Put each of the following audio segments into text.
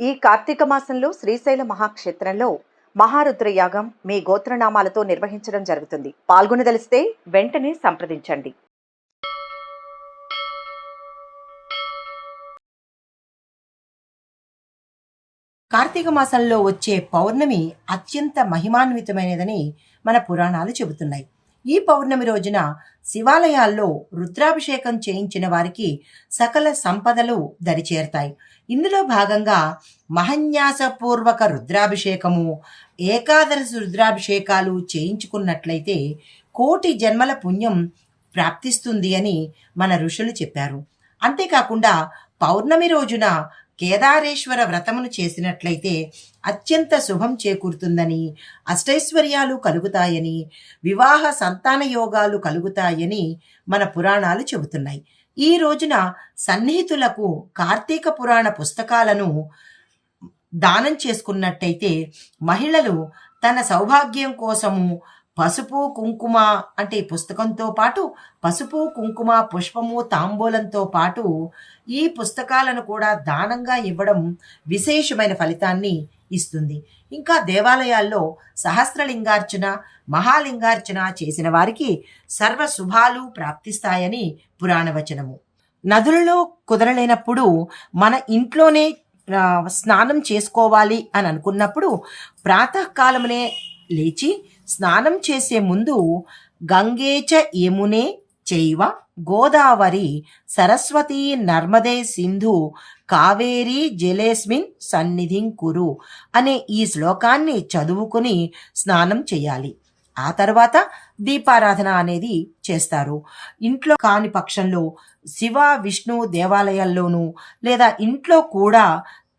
ఈ కార్తీక మాసంలో శ్రీశైల మహాక్షేత్రంలో మహారుద్ర యాగం మీ గోత్రనామాలతో నిర్వహించడం జరుగుతుంది. పాల్గొనదలిస్తే వెంటనే సంప్రదించండి. కార్తీక మాసంలో వచ్చే పౌర్ణమి అత్యంత మహిమాన్వితమైనదని మన పురాణాలు చెబుతున్నాయి. ఈ పౌర్ణమి రోజున శివాలయాల్లో రుద్రాభిషేకం చేయించిన వారికి సకల సంపదలు దరిచేరుతాయి. ఇందులో భాగంగా మహన్యాసపూర్వక రుద్రాభిషేకము ఏకాదశి రుద్రాభిషేకాలు చేయించుకున్నట్లయితే కోటి జన్మల పుణ్యం ప్రాప్తిస్తుంది అని మన ఋషులు చెప్పారు. అంతేకాకుండా పౌర్ణమి రోజున కేదారేశ్వర వ్రతమును చేసినట్లయితే అత్యంత శుభం చేకూరుతుందని అష్టైశ్వర్యాలు కలుగుతాయని వివాహ సంతాన యోగాలు కలుగుతాయని మన పురాణాలు చెబుతున్నాయి. ఈ రోజున సన్నిహితులకు కార్తీక పురాణ పుస్తకాలను దానం చేసుకున్నట్టయితే మహిళలు తన సౌభాగ్యం కోసము పసుపు కుంకుమ అంటే ఈ పుస్తకంతో పాటు పసుపు కుంకుమ పుష్పము తాంబూలంతో పాటు ఈ పుస్తకాలను కూడా దానంగా ఇవ్వడం విశేషమైన ఫలితాన్ని ఇస్తుంది. ఇంకా దేవాలయాల్లో సహస్రలింగార్చన మహాలింగార్చన చేసిన వారికి సర్వ శుభాలు ప్రాప్తిస్తాయని పురాణవచనము. నదులలో కుదరలేనప్పుడు మన ఇంట్లోనే స్నానం చేసుకోవాలి అని అనుకున్నప్పుడు ప్రాతకాలమునే లేచి స్నానం చేసే ముందు గంగేచ యమునే చైవ గోదావరి సరస్వతి నర్మదే సింధు కావేరి జలేస్మిన్ సన్నిధిం కురు అనే ఈ శ్లోకాన్ని చదువుకుని స్నానం చేయాలి. ఆ తర్వాత దీపారాధన అనేది చేస్తారు. ఇంట్లో కాని పక్షంలో శివ విష్ణు దేవాలయాల్లోనూ లేదా ఇంట్లో కూడా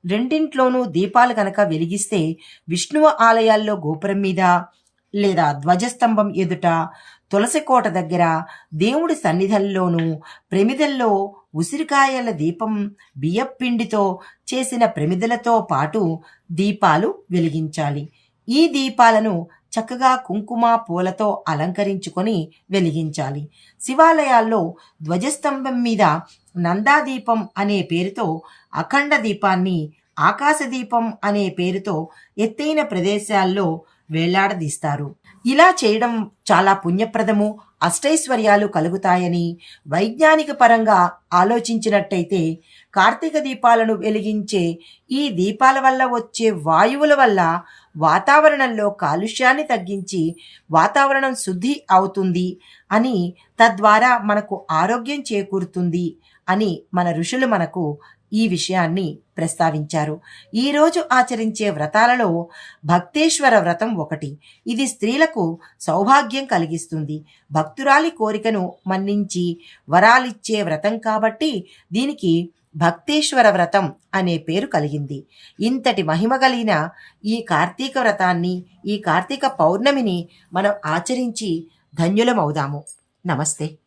రెండింట్లోనూ దీపాలు కనుక వెలిగిస్తే విష్ణువు ఆలయాల్లో గోపురం మీద లేదా ధ్వజస్తంభం ఎదుట తులసి కోట దగ్గర దేవుడి సన్నిధుల్లోనూ ప్రమిదల్లో ఉసిరికాయల దీపం బియ్యపిండితో చేసిన ప్రమిదలతో పాటు దీపాలు వెలిగించాలి. ఈ దీపాలను చక్కగా కుంకుమ పూలతో అలంకరించుకొని వెలిగించాలి. శివాలయాల్లో ధ్వజస్తంభం మీద నందాదీపం అనే పేరుతో అఖండ దీపాన్ని ఆకాశ దీపం అనే పేరుతో ఎత్తైన ప్రదేశాల్లో వేలాడదీస్తారు. ఇలా చేయడం చాలా పుణ్యప్రదము అష్టైశ్వర్యాలు కలుగుతాయని వైజ్ఞానిక పరంగా ఆలోచించినట్టయితే కార్తీక దీపాలను వెలిగించే ఈ దీపాల వల్ల వచ్చే వాయువుల వల్ల వాతావరణంలో కాలుష్యాన్ని తగ్గించి వాతావరణం శుద్ధి అవుతుంది అని తద్వారా మనకు ఆరోగ్యం చేకూరుతుంది అని మన ఋషులు మనకు ఈ విషయాన్ని ప్రస్తావించారు. ఈరోజు ఆచరించే వ్రతాలలో భక్తేశ్వర వ్రతం ఒకటి. ఇది స్త్రీలకు సౌభాగ్యం కలిగిస్తుంది. భక్తురాలి కోరికను మన్నించి వరాలిచ్చే వ్రతం కాబట్టి దీనికి భక్తేశ్వర వ్రతం అనే పేరు కలిగింది. ఇంతటి మహిమ కలిగిన ఈ కార్తీక వ్రతాన్ని ఈ కార్తీక పౌర్ణమిని మనం ఆచరించి ధన్యులమవుదాము నమస్తే.